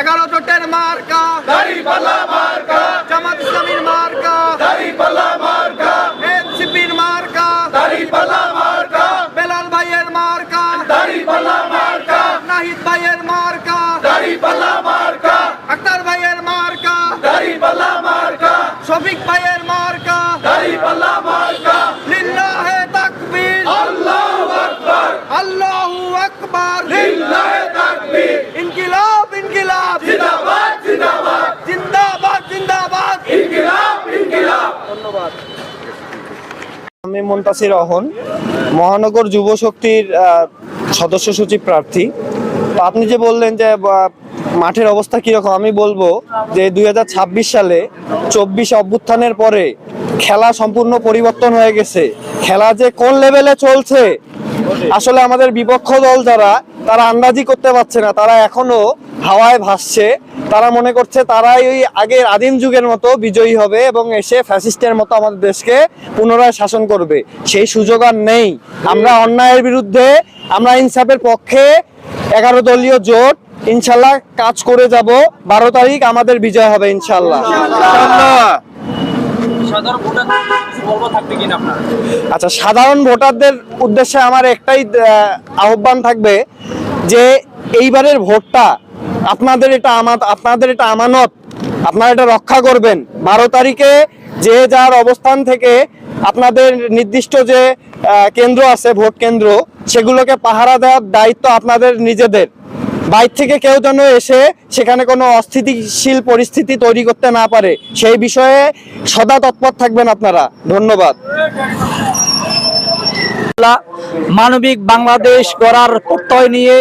এগারো জোটের মার্কা। দাড়ি পাল্লা মার্কা জামাত ইসলামীর মার্কা দাড়ি পাল্লা মার্কা এনসিপির মার্কা দাড়ি পাল্লা মার্কা বেলাল ভাইয়ের মার্কা দাড়ি পাল্লা মার্কা নাহিদ ভাইয়ের মার্কা দাড়ি পাল্লা মার্কা আক্তার ভাইয়ের মার্কা দাড়ি পাল্লা মার্কা শফিক ভাইয়ের মার্কা দাড়ি পাল্লা মার্কা লিল্লাহে তাকবীর আল্লাহু আকবার আল্লাহু আকবার লিল্লাহি তাকবীর ইনকিলাব ইনকিলাব জিন্দাবাদ জিন্দাবাদ জিন্দাবাদ জিন্দাবাদ ইনকিলাব ইনকিলাব আমি মুন্তাসির রহন মহানগর যুব শক্তির সদস্য সচিব প্রার্থী। তো আপনি যে বললেন যে মাঠের অবস্থা কীরকম, আমি বলব যে দুই হাজার ছাব্বিশ সালে চব্বিশ অভ্যুত্থানের পরে খেলা সম্পূর্ণ পরিবর্তন হয়ে গেছে। খেলা যে কোন লেভেলে চলছে, আসলে আমাদের বিপক্ষ দল যারা, তারা আন্দাজি করতে পারছে না। তারা এখনও হাওয়ায় ভাসছে। তারা মনে করছে তারাই ওই আগের আদিম যুগের মতো বিজয়ী হবে এবং এসে ফ্যাসিস্টের মতো আমাদের দেশকে পুনরায় শাসন করবে। সেই সুযোগ আর নেই। আমরা অন্যায়ের বিরুদ্ধে আমরা ইনসাফের পক্ষে এগারো দলীয় জোট ইনশাল্লাহ কাজ করে যাব। বারো তারিখ আমাদের বিজয় হবে ইনশাল্লাহ। আচ্ছা সাধারণ ভোটারদের উদ্দেশ্যে আমার একটাই আহ্বান থাকবে যে এইবারের ভোটটা আপনাদের এটা আপনাদের এটা আমানত। আপনারা এটা রক্ষা করবেন। বারো তারিখে যে যার অবস্থান থেকে আপনাদের নির্দিষ্ট যে কেন্দ্র আছে, ভোট কেন্দ্র, সেগুলোকে পাহারা দেওয়ার দায়িত্ব আপনাদের নিজেদের। বাইর থেকে কেউ যেন এসে সেখানে কোনো অস্থিতিশীল পরিস্থিতি তৈরি করতে না পারে, সেই বিষয়ে সদা তৎপর থাকবেন আপনারা। ধন্যবাদ। মানবিক বাংলাদেশ গড়ার প্রত্যয় নিয়ে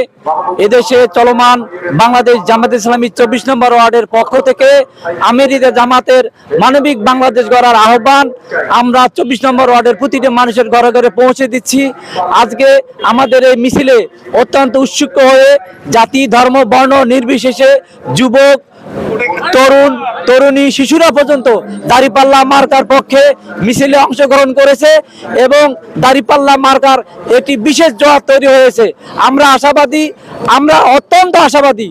এদেশে চলমান বাংলাদেশ জামাত ইসলামী চব্বিশ নম্বর ওয়ার্ডের পক্ষ থেকে আমেরিকা জামাতের মানবিক বাংলাদেশ গড়ার আহ্বান আমরা চব্বিশ নম্বর ওয়ার্ডের প্রতিটি মানুষের ঘরে ঘরে পৌঁছে দিচ্ছি। আজকে আমাদের এই মিছিলে অত্যন্ত উৎসুক হয়ে জাতি, ধর্ম, বর্ণ নির্বিশেষে যুবক, তরুণ তরুণী শিশুরা পর্যন্ত দাড়িপাল্লা মার্কার পক্ষে মিছিলে অংশগ্রহণ করেছে এবং দাড়িপাল্লা মার্কার একটি বিশেষ জবাব তৈরি হয়েছে। আমরা আশাবাদী, আমরা অত্যন্ত আশাবাদী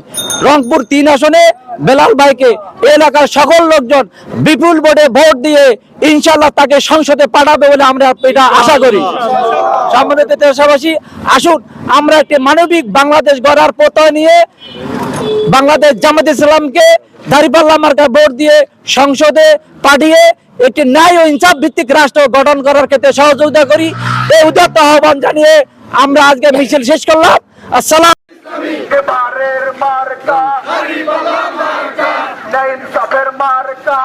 রংপুর তিন আসনে বেলাল ভাইকে এলাকার সকল লোকজন বিপুল ভোটে ভোট দিয়ে ইনশাল্লাহ তাকে সংসদে পাঠাবে বলে আমরা এটা আশা করি। সম্মানিত দেশবাসী, আসুন আমরা একটি মানবিক বাংলাদেশ গড়ার প্রত্যয় নিয়ে বাংলাদেশ জামাত ইসলামকে দাঁড়িপাল্লা মার্কা ভোট দিয়ে সংসদে পাঠিয়ে একটি ন্যায় ও ইনসাফ ভিত্তিক রাষ্ট্র গঠন করার ক্ষেত্রে সহযোগিতা করি। এই উদাত্ত আহ্বান জানিয়ে আমরা আজকে মিছিল শেষ করলাম। আসসালাম এবারের মার্কা। দাড়ি পাল্লা মার্কা ইনসাফের মার্কা।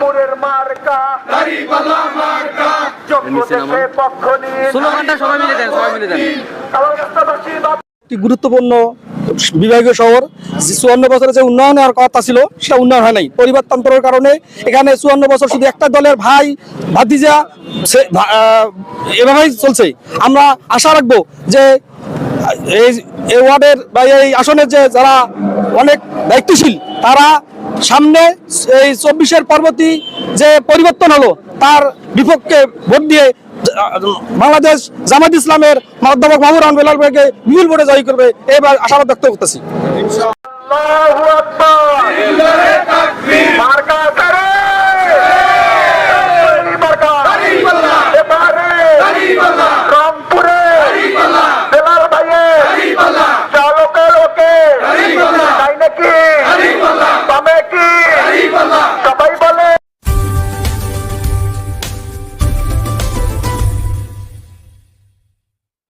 পুরের মার্কা। দাড়ি পাল্লা মার্কা যোগ্য দেশে পক্ষ নিয়ে। স্লোগানটা সবাই মিলে দেন সবাই মিলে দেন। রাষ্ট্রবাসী একটি গুরুত্বপূর্ণ বিভাগীয় শহর চুয়ান্ন বছরের যে উন্নয়ন হওয়ার কথা ছিল, সেটা উন্নয়ন হয় নাই। পরিবারতন্ত্রের কারণে এখানে চুয়ান্ন বছর শুধু একটা দলের ভাই, ভাতিজা এভাবেই চলছে। আমরা আশা রাখব যে এই এই ওয়ার্ডের বা এই আসনের যে যারা অনেক দায়িত্বশীল, তারা সামনে এই চব্বিশের পরবর্তী যে পরিবর্তন হলো, তার বিপক্ষে ভোট দিয়ে বাংলাদেশ জামাত ইসলামের অধ্যাপক মাহবুর রহমান বেলাল ভাইকে বিপুল ভোটে জয়ী করবে এবার আশাবাদ ব্যক্ত করতেছি।